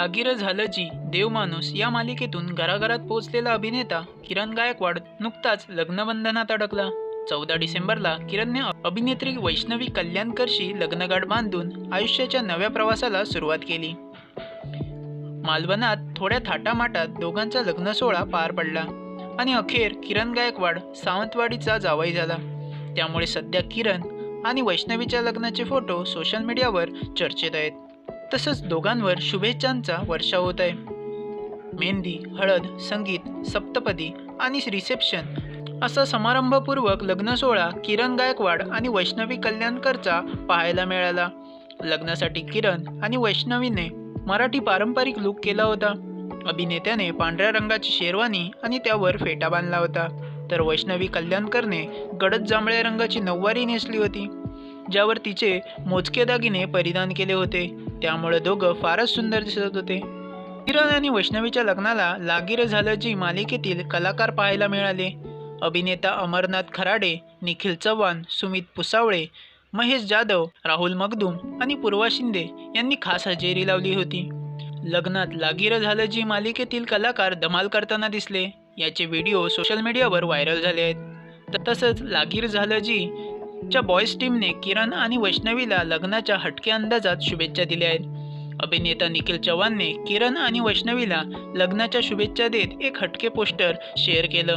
लागीर झालं जी देवमाणूस या मालिकेतून घराघरात पोहोचलेला अभिनेता किरण गायकवाड नुकताच लग्नबंधनात अडकला. चौदा डिसेंबरला किरणने अभिनेत्री वैष्णवी कल्याणकरशी लग्नगाठ बांधून आयुष्याच्या नव्या प्रवासाला सुरुवात केली. मालवणात थोड्या थाटामाटात दोघांचा लग्न सोहळा पार पडला आणि अखेर किरण गायकवाड सावंतवाडीचा जावई झाला. त्यामुळे सध्या किरण आणि वैष्णवीच्या लग्नाचे फोटो सोशल मीडियावर चर्चेत आहेत. तसंच दोघांवर शुभेच्छांचा वर्षा होत आहे मेहंदी हळद संगीत सप्तपदी आणि रिसेप्शन असा समारंभपूर्वक लग्नसोहळा किरण गायकवाड आणि वैष्णवी कल्याणकरचा पाहायला मिळाला. लग्नासाठी किरण आणि वैष्णवीने मराठी पारंपरिक लुक केला होता. अभिनेत्याने पांढऱ्या रंगाची शेरवानी आणि त्यावर फेटा बांधला होता. तर वैष्णवी कल्याणकरने गडद जांभळ्या रंगाची नऊवारी नेसली होती ज्यावर तिचे मोजके दागिने परिधान केले होते. त्यामुळे दोघं फारच सुंदर दिसत होते. किरण आणि वैष्णवीच्या लग्नाला लागीर झालं जी मालिकेतील कलाकार पाहायला मिळाले. अभिनेता अमरनाथ खराडे निखिल चव्हाण सुमित पुसावळे महेश जाधव राहुल मगदूम आणि पूर्वा शिंदे यांनी खास हजेरी लावली होती. लग्नात लागीर झालं जी मालिकेतील कलाकार धमाल करताना दिसले. याचे व्हिडिओ सोशल मीडियावर व्हायरल झाले आहेत. त- तसंच लागीर झालं जी च्या बॉयज टीमने किरण आणि वैष्णवीला लग्नाच्या हटक्या अंदाजात शुभेच्छा दिल्या आहेत. अभिनेता निखिल चव्हाणने किरण आणि वैष्णवीला लग्नाच्या शुभेच्छा देत एक हटके पोस्टर शेअर केलं.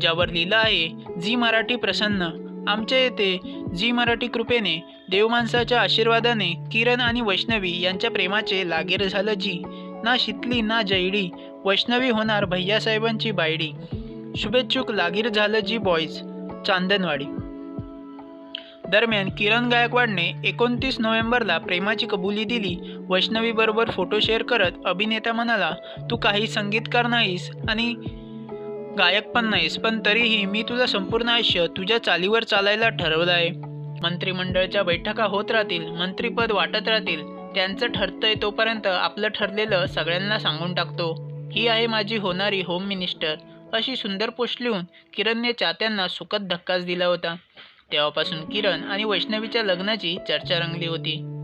ज्यावर लिहिलं आहे झी मराठी प्रसन्न आमच्या येथे झी मराठी कृपेने देवमाणसाच्या आशीर्वादाने किरण आणि वैष्णवी यांच्या प्रेमाचे लागीर झालं जी ना शितली ना जैडी वैष्णवी होणार भैयासाहेबांची बायडी. शुभेच्छुक लागीर झालं जी बॉईज चांदनवाडी. दरम्यान किरण गायकवाडने एकोणतीस नोव्हेंबरला प्रेमाची कबुली दिली. वैष्णवीबरोबर फोटो शेअर करत अभिनेता म्हणाला तू काही संगीतकार नाहीस आणि गायक पण नाहीस पण तरीही मी तुझं संपूर्ण आयुष्य तुझ्या चालीवर चालायला ठरवलं आहे. मंत्रिमंडळाच्या बैठका होत राहतील मंत्रीपद वाटत राहतील. त्यांचं ठरतंय तोपर्यंत आपलं ठरलेलं सगळ्यांना सांगून टाकतो. ही आहे माझी होणारी होम मिनिस्टर अशी सुंदर पोस्ट लिहून किरणने चाहत्यांना सुखद धक्काच दिला होता. तेव्हापासून किरण आणि वैष्णवीच्या लग्नाची चर्चा रंगली होती.